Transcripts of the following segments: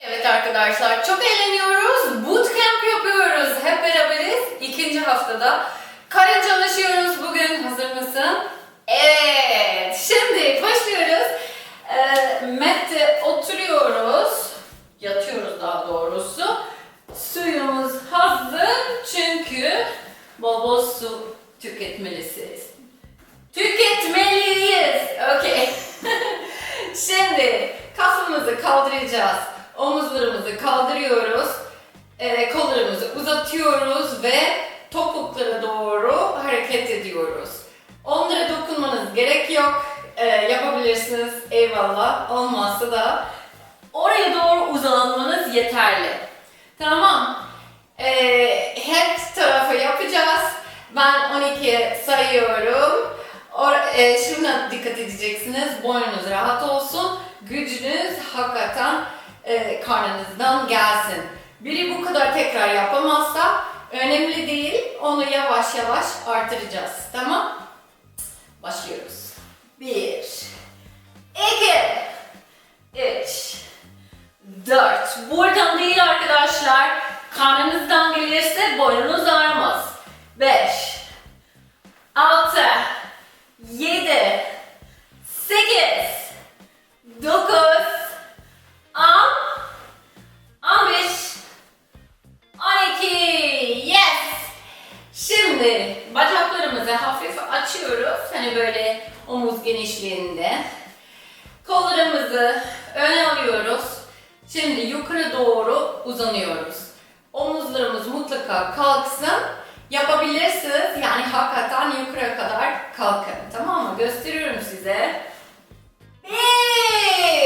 Evet arkadaşlar çok eğleniyoruz. Bootcamp yapıyoruz. Hep beraberiz. İkinci haftada. Karen çalışıyoruz bugün. Hazır mısın? Evet. Şimdi başlıyoruz. Ee, Mette oturuyoruz. Yatıyoruz daha doğrusu. Suyumuz hazır çünkü bol bol su tüketmeliyiz. Tüketmeliyiz. Okey. Şimdi kafamızı kaldıracağız. Omuzlarımızı kaldırıyoruz. Ee, kollarımızı uzatıyoruz ve topuklara doğru hareket ediyoruz. Onlara dokunmanız gerek yok. Ee, yapabilirsiniz. Eyvallah. Olmazsa da oraya doğru uzanmanız yeterli. Tamam. Ee, her tarafa yapacağız. Ben 12'ye sayıyorum. Or e, şuna dikkat edeceksiniz. Boynunuz rahat olsun. Gücünüz hakikaten e, karnınızdan gelsin. Biri bu kadar tekrar yapamazsa önemli değil. Onu yavaş yavaş artıracağız. Tamam? Başlıyoruz. Bir, iki, üç, dört. Buradan değil arkadaşlar. Karnınızdan gelirse boynunuz ağrımaz. Beş, altı, 7 Kollarımızı öne alıyoruz. Şimdi yukarı doğru uzanıyoruz. Omuzlarımız mutlaka kalksın. Yapabilirsiniz. Yani hakikaten yukarı kadar kalkın. Tamam mı? Gösteriyorum size. Bir.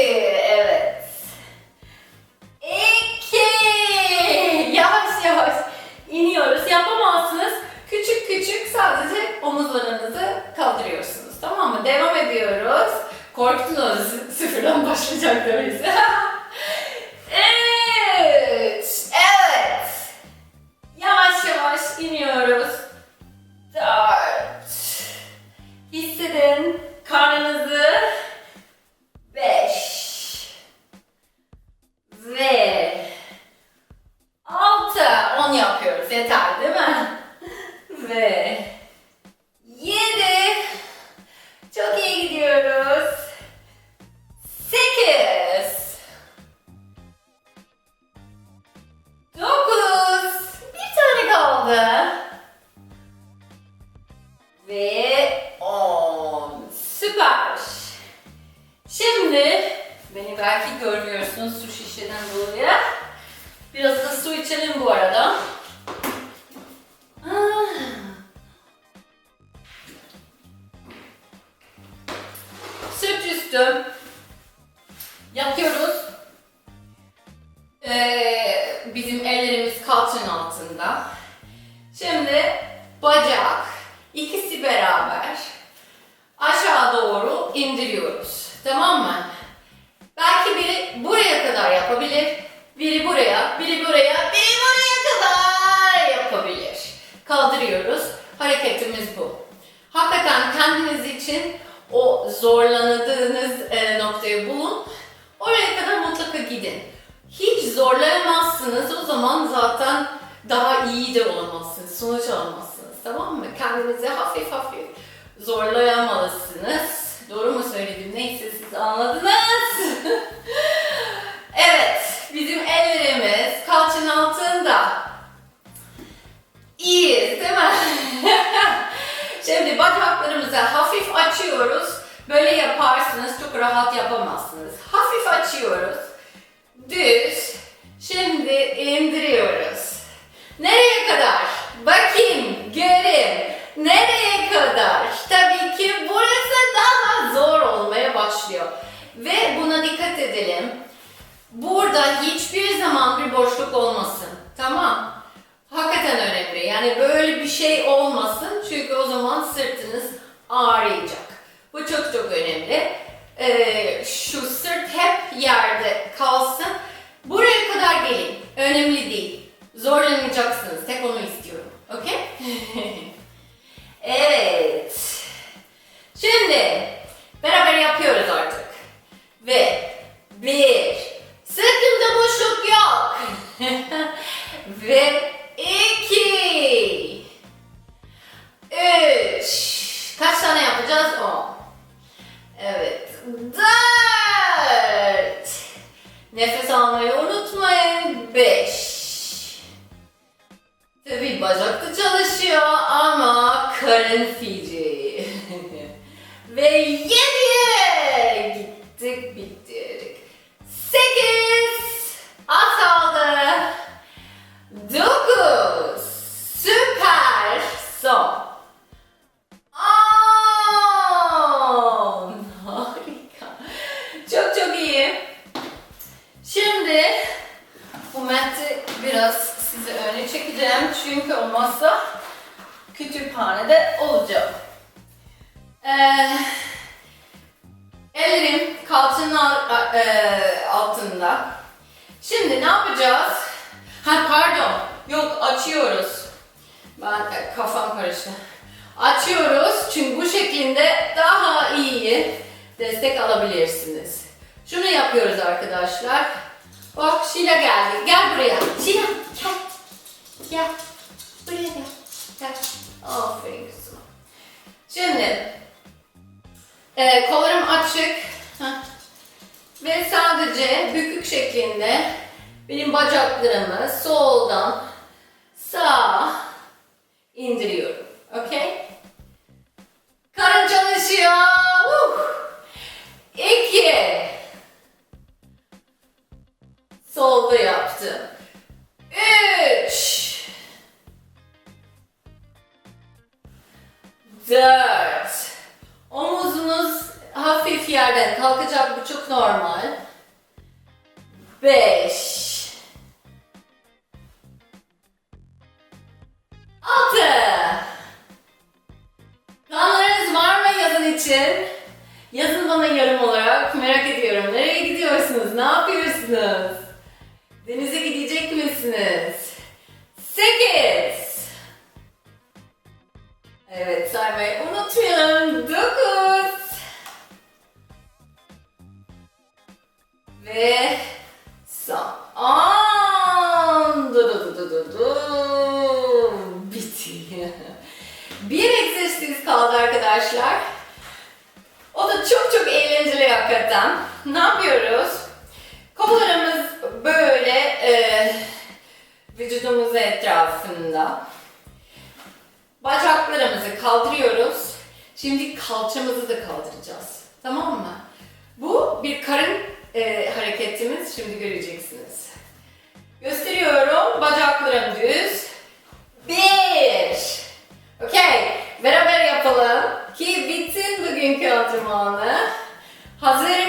Yeter değil mi? Ve Sırt üstü yapıyoruz. Ee, bizim ellerimiz kalçanın altında. Şimdi bacak ikisi beraber aşağı doğru indiriyoruz. Tamam mı? Belki biri buraya kadar yapabilir. Biri buraya, biri buraya, biri buraya kadar yapabilir. Kaldırıyoruz. Hareketimiz bu. Hakikaten kendiniz için o zorlanadığınız e, noktayı bulun. Oraya kadar mutlaka gidin. Hiç zorlayamazsınız o zaman zaten daha iyi de olamazsınız, sonuç alamazsınız tamam mı? Kendinizi hafif hafif zorlayamalısınız. Doğru mu yapamazsınız. Hafif açıyoruz. Düz. Şimdi indiriyoruz. Nereye kadar? Bakayım, görün. Nereye kadar? Tabii ki burası daha zor olmaya başlıyor. Ve buna dikkat edelim. Burada hiçbir zaman bir boşluk olmasın. Tamam. Hakikaten önemli. Yani böyle bir şey olmasın. Çünkü o zaman sırtınız ağrıyacak. Bu çok çok önemli. Ee, şu sırt hep yerde kalsın. Buraya kadar gelin. Önemli değil. Zorlanacaksınız. Tek onu istiyorum. Okey? evet. Şimdi beraber yapıyoruz artık. Ve bir. Sırtımda boşluk Ve çalışıyor ama karın fiji. Ee, ellerim kalçanın al- e, altında. Şimdi ne yapacağız? Ha pardon. Yok açıyoruz. Ben e, kafam karıştı. Açıyoruz çünkü bu şekilde daha iyi destek alabilirsiniz. Şunu yapıyoruz arkadaşlar. Bak Şila geldi. Gel buraya. Şila gel. Gel. Buraya gel. Gel. Aferin kızım. Şimdi e, kollarım açık. Heh. Ve sadece bükük şeklinde benim bacaklarımı soldan sağa indiriyorum. Okey? Karın çalışıyor. Uh. İki. Solda yaptım. Sekiz. Evet saymayı unutmayalım. Dokuz. Ve son. On. Du du du du du. Bitti. Bir egzersiz kaldı arkadaşlar. O da çok çok eğlenceli hakikaten. Ne yapıyoruz? Kollarımız böyle e, vücudumuz etrafında. Bacaklarımızı kaldırıyoruz. Şimdi kalçamızı da kaldıracağız. Tamam mı? Bu bir karın e, hareketimiz. Şimdi göreceksiniz. Gösteriyorum. Bacaklarım düz. Bir. Okey. Beraber yapalım. Ki bitsin bugünkü antrenmanı. Hazır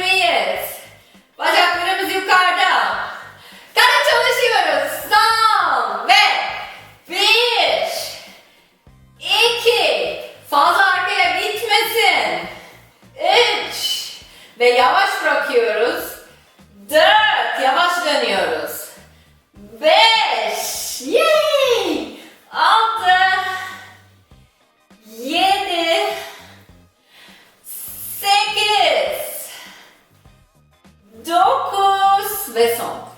Ve yavaş bırakıyoruz. Dört. Yavaş dönüyoruz. Beş. Yay. Altı. Yedi. Sekiz. Dokuz. Ve son.